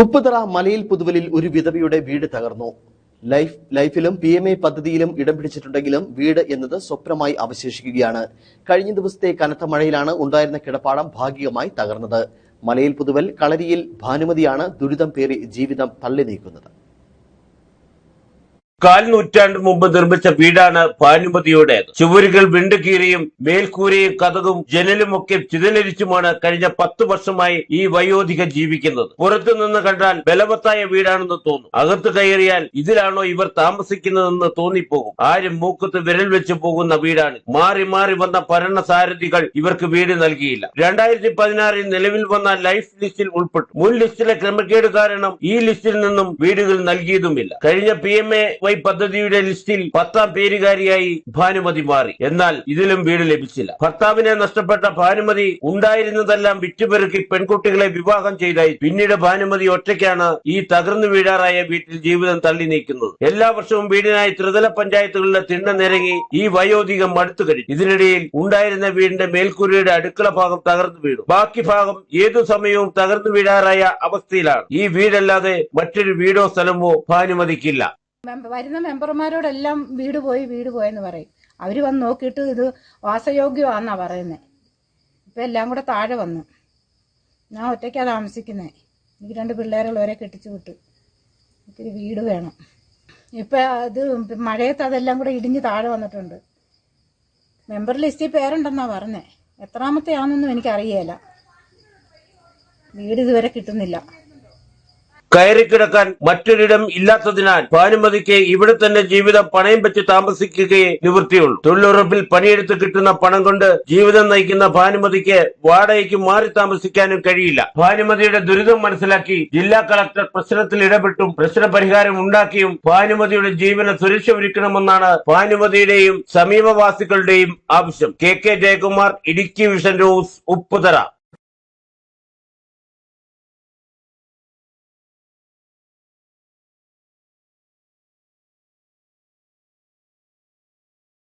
ഉപ്പുതറ മലയിൽ പുതുവലിൽ ഒരു വിധവയുടെ വീട് തകർന്നു. ലൈഫ് ലൈഫിലും പി എം എ പദ്ധതിയിലും ഇടം പിടിച്ചിട്ടുണ്ടെങ്കിലും വീട് എന്നത് സ്വപ്നമായി അവശേഷിക്കുകയാണ്. കഴിഞ്ഞ ദിവസത്തെ കനത്ത മഴയിലാണ് ഉണ്ടായിരുന്ന കിടപ്പാടം ഭാഗികമായി തകർന്നത്. മലയിൽ പുതുവൽ കളരിയിൽ ഭാനുമതിയാണ് ദുരിതം പേറി ജീവിതം തള്ളി നീക്കുന്നത് കാൽ നൂറ്റാണ്ട് മുമ്പ് നിർമ്മിച്ച വീടാണ് ഭാനുമതിയുടേത്. ചുവരുകൾ വിണ്ടുകീറിയും മേൽക്കൂരയും കഥകും ജനലുമൊക്കെ ചിതലരിച്ചുമാണ് കഴിഞ്ഞ പത്ത് വർഷമായി ഈ വയോധിക ജീവിക്കുന്നത്. പുറത്തു നിന്ന് കണ്ടാൽ ബലവത്തായ വീടാണെന്ന് തോന്നും. അകത്ത് കയറിയാൽ ഇതിലാണോ ഇവർ താമസിക്കുന്നതെന്ന് തോന്നിപ്പോകും. ആരും മൂക്കത്ത് വിരൽ വെച്ച് പോകുന്ന വീടാണ്. മാറി മാറി വന്ന ഭരണസാരഥികൾ ഇവർക്ക് വീട് നൽകിയില്ല. രണ്ടായിരത്തി പതിനാറിൽ നിലവിൽ വന്ന ലൈഫ് ലിസ്റ്റിൽ ഉൾപ്പെട്ടു. മുൻ ലിസ്റ്റിലെ ക്രമക്കേട് കാരണം ഈ ലിസ്റ്റിൽ നിന്നും വീടുകൾ നൽകിയതുമില്ല. കഴിഞ്ഞ പി എം എ വൈ പദ്ധതിയുടെ ലിസ്റ്റിൽ പത്താം പേരുകാരിയായി ഭാനുമതി മാറി. എന്നാൽ ഇതിലും വീട് ലഭിച്ചില്ല. ഭർത്താവിനെ നഷ്ടപ്പെട്ട ഭാനുമതി ഉണ്ടായിരുന്നതെല്ലാം വിറ്റുപെറുക്കി പെൺകുട്ടികളെ വിവാഹം ചെയ്തായി. പിന്നീട് ഭാനുമതി ഒറ്റയ്ക്കാണ് ഈ തകർന്നു വീഴാറായ വീട്ടിൽ ജീവിതം തള്ളി നീക്കുന്നത്. എല്ലാ വർഷവും വീടിനായി ത്രിതല പഞ്ചായത്തുകളിലെ തിണ്ണ നിരങ്ങി ഈ വയോധികം മടുത്തു കഴിഞ്ഞു. ഇതിനിടയിൽ ഉണ്ടായിരുന്ന വീടിന്റെ മേൽക്കൂരയുടെ അടുക്കള ഭാഗം തകർന്നു വീണു. ബാക്കി ഭാഗം ഏതു സമയവും തകർന്നു വീഴാറായ അവസ്ഥയിലാണ്. ഈ വീടല്ലാതെ മറ്റൊരു വീടോ സ്ഥലമോ ഭാനുമതിക്കില്ല. വരുന്ന മെമ്പർമാരോടെല്ലാം വീട് പോയി വീട് പോയെന്ന് പറയും. അവർ വന്ന് നോക്കിയിട്ട് ഇത് വാസയോഗ്യമാണെന്നാ പറയുന്നത് ഇപ്പം എല്ലാം കൂടെ താഴെ വന്നു. ഞാൻ ഒറ്റയ്ക്കാ താമസിക്കുന്നത് എനിക്ക് രണ്ട് പിള്ളേരുള്ളവരെ കെട്ടിച്ചു വിട്ടു. എനിക്കൊരു വീട് വേണം. ഇപ്പം അത് മഴയത്ത് അതെല്ലാം കൂടെ ഇടിഞ്ഞ് താഴെ വന്നിട്ടുണ്ട്. മെമ്പർ ലിസ്റ്റിൽ പേരുണ്ടെന്നാണ് പറഞ്ഞത് എത്രാമത്തെ ആണെന്നൊന്നും എനിക്കറിയേല. വീട് ഇതുവരെ കിട്ടുന്നില്ല. കയറിക്കിടക്കാൻ മറ്റൊരിടം ഇല്ലാത്തതിനാൽ ഭാനുമതിക്ക് ഇവിടെ തന്നെ ജീവിതം പണയം വെച്ച് താമസിക്കുകയേ നിവൃത്തിയുള്ളൂ. തൊഴിലുറപ്പിൽ പണിയെടുത്ത് കിട്ടുന്ന പണം കൊണ്ട് ജീവിതം നയിക്കുന്ന ഭാനുമതിക്ക് വാടകയ്ക്ക് മാറി താമസിക്കാനും കഴിയില്ല. ഭാനുമതിയുടെ ദുരിതം മനസ്സിലാക്കി ജില്ലാ കളക്ടർ പ്രശ്നത്തിൽ ഇടപെട്ടും പ്രശ്ന പരിഹാരം ഉണ്ടാക്കിയും ഭാനുമതിയുടെ ജീവന സുരക്ഷ ഒരുക്കണമെന്നാണ് ഭാനുമതിയുടെയും സമീപവാസികളുടെയും ആവശ്യം. K K Jayakumar Idukki vision news Upputhara.